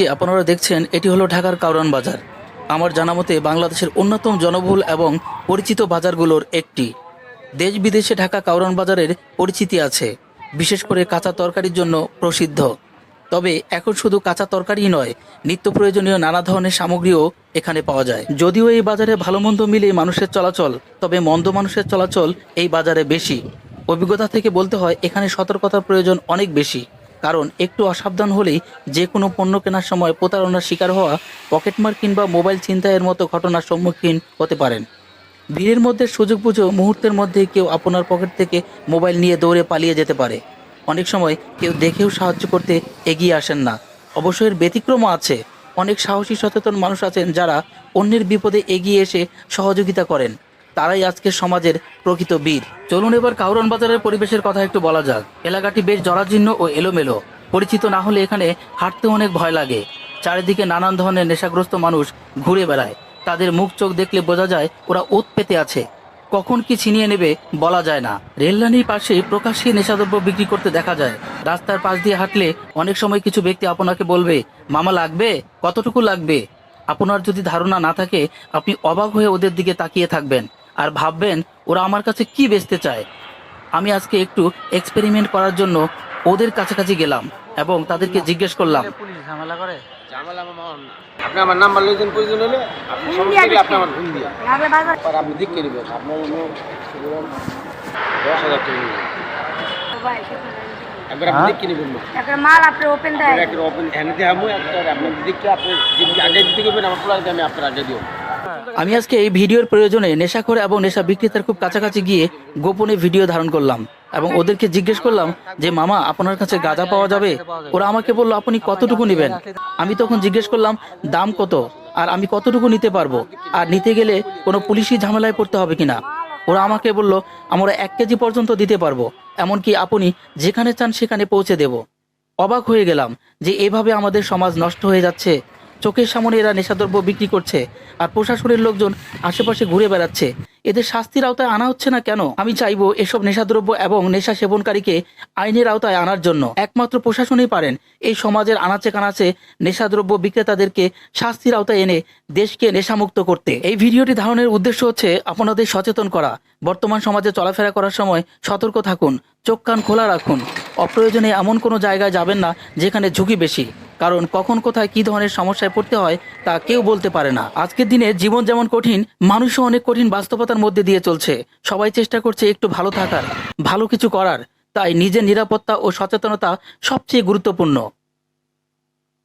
যে আপনারা দেখছেন, এটি হলো ঢাকার কাউরান বাজার। আমার জানা মতে বাংলাদেশের অন্যতম জনবহুল এবং পরিচিত বাজারগুলোর একটি। দেশ বিদেশে ঢাকা কাউরান বাজারের পরিচিতি আছে, বিশেষ করে কাঁচা তরকারির জন্য প্রসিদ্ধ। তবে এখন শুধু কাঁচা তরকারিই নয়, নিত্য প্রয়োজনীয় নানা ধরনের সামগ্রীও এখানে পাওয়া যায়। যদিও এই বাজারে ভালো মন্দ মিলে মানুষের চলাচল, তবে মন্দ মানুষের চলাচল এই বাজারে বেশি। অভিজ্ঞতা থেকে বলতে হয়, এখানে সতর্কতার প্রয়োজন অনেক বেশি। কারণ একটু অসাবধান হলেই যে কোনো পণ্য কেনার সময় প্রতারণার শিকার হওয়া পকেটমার কিংবা মোবাইল ছিনতাইয়ের মতো ঘটনার সম্মুখীন হতে পারেন। ভিড়ের মধ্যে সুযোগ বুঝো মুহূর্তের মধ্যে কেউ আপনার পকেট থেকে মোবাইল নিয়ে দৌড়ে পালিয়ে যেতে পারে। অনেক সময় কেউ দেখেও সাহায্য করতে এগিয়ে আসেন না। অবশ্য এর ব্যতিক্রমও আছে। অনেক সাহসী সচেতন মানুষ আছেন যারা অন্যের বিপদে এগিয়ে এসে সহযোগিতা করেন। তারাই আজকের সমাজের প্রকৃত বীর। চলুন এবার কাউরন বাজারের পরিবেশের কথা একটু বলা যাক। এলাকাটি বেশ জরাজীর্ণ ও এলোমেলো। পরিচিত না হলে এখানে হাঁটতে অনেক ভয় লাগে। চারিদিকে নানান ধরনের নেশাগ্রস্ত মানুষ ঘুরে বেড়ায়। তাদের মুখ চোখ দেখলে বোঝা যায় ওরা ওত পেতে আছে। কখন কি ছিনিয়ে নেবে বলা যায় না। রেললাইনের পাশে প্রকাশ্যে নেশাদ্রব্য বিক্রি করতে দেখা যায়। রাস্তার পাশ দিয়ে হাঁটলে অনেক সময় কিছু ব্যক্তি আপনাকে বলবে, মামা লাগবে? কতটুকু লাগবে? আপনার যদি ধারণা না থাকে, আপনি অবাক হয়ে ওদের দিকে তাকিয়ে থাকবেন। আর ভাববেন ওরা আমার কাছে কি বেচতে চায়। আমি আজকে একটু এক্সপেরিমেন্ট করার জন্য ওদের কাছাকাছি গেলাম এবং তাদেরকে জিজ্ঞেস করলাম। পুলিশ ঝামেলা করে ঝামেলা আমার মহল না। আপনি আমার নাম্বার লইতেন প্রয়োজন হলে আপনি সমস্যা হলে আপনি আমার ফোন দিয়ে। আর আপনি দিক করে আপনার জন্য দশ হাজার টাকা একবার আপনি দিক কিনে মাল আপনি ওপেন দেয়। ওপেন হ্যান্ড দিয়ে আমি একটা আপনার দিককে আপনি যদি আগে দিতে আমার আমি আপনার আগে দিও আমি আজকে এই ভিডিওর প্রয়োজনে নেশাখোর এবং নেশা বিক্রেতার খুব কাছাকাছি গিয়ে গোপনে ভিডিও ধারণ করলাম এবং ওদেরকে জিজ্ঞেস করলাম যে, মামা, আপনার কাছে গাঁজা পাওয়া যাবে? ওরা আমাকে বলল, আপনি কতটুকু নেবেন? আমি তখন জিজ্ঞেস করলাম, দাম কত? আর আমি কতটুকু নিতে পারব? আর নিতে গেলে কোনো পুলিশি ঝামেলায় পড়তে হবে কিনা? ওরা আমাকে বলল, আমরা এক কেজি পর্যন্ত দিতে পারব, এমনকি আপনি যেখানে চান সেখানে পৌঁছে দেব। অবাক হয়ে গেলাম যে, এভাবে আমাদের সমাজ নষ্ট হয়ে যাচ্ছে। চোখের সামনে এরা নেশাদ্রব্য বিক্রি করছে আর প্রশাসনের লোকজন আশেপাশে ঘুরে বেড়াচ্ছে। এদের শাস্তির আওতায় আনা হচ্ছে না কেন? আমি চাইব এসব নেশাদ্রব্য এবং নেশা সেবনকারীকে আইনের আওতায় আনার জন্য। একমাত্র প্রশাসনই পারেন এই সমাজের আনাচে কানাচে নেশাদ্রব্য বিক্রেতাদেরকে শাস্তির আওতায় এনে দেশকে নেশামুক্ত করতে। এই ভিডিওটি ধারণের উদ্দেশ্য হচ্ছে আপনাদের সচেতন করা। বর্তমান সমাজে চলাফেরা করার সময় সতর্ক থাকুন চোখ কান খোলা রাখুন। অপ্রয়োজনে এমন কোনো জায়গায় যাবেন না যেখানে ঝুঁকি বেশি। কারণ কখন কোথায় কি ধরনের সমস্যায় পড়তে হয় তা কেউ বলতে পারে না। আজকের দিনে জীবন যেমন কঠিন, মানুষও অনেক কঠিন বাস্তবতার মধ্যে দিয়ে চলছে। সবাই চেষ্টা করছে একটু ভালো থাকার, ভালো কিছু করার। তাই নিজের নিরাপত্তা ও সচেতনতা সবচেয়ে গুরুত্বপূর্ণ।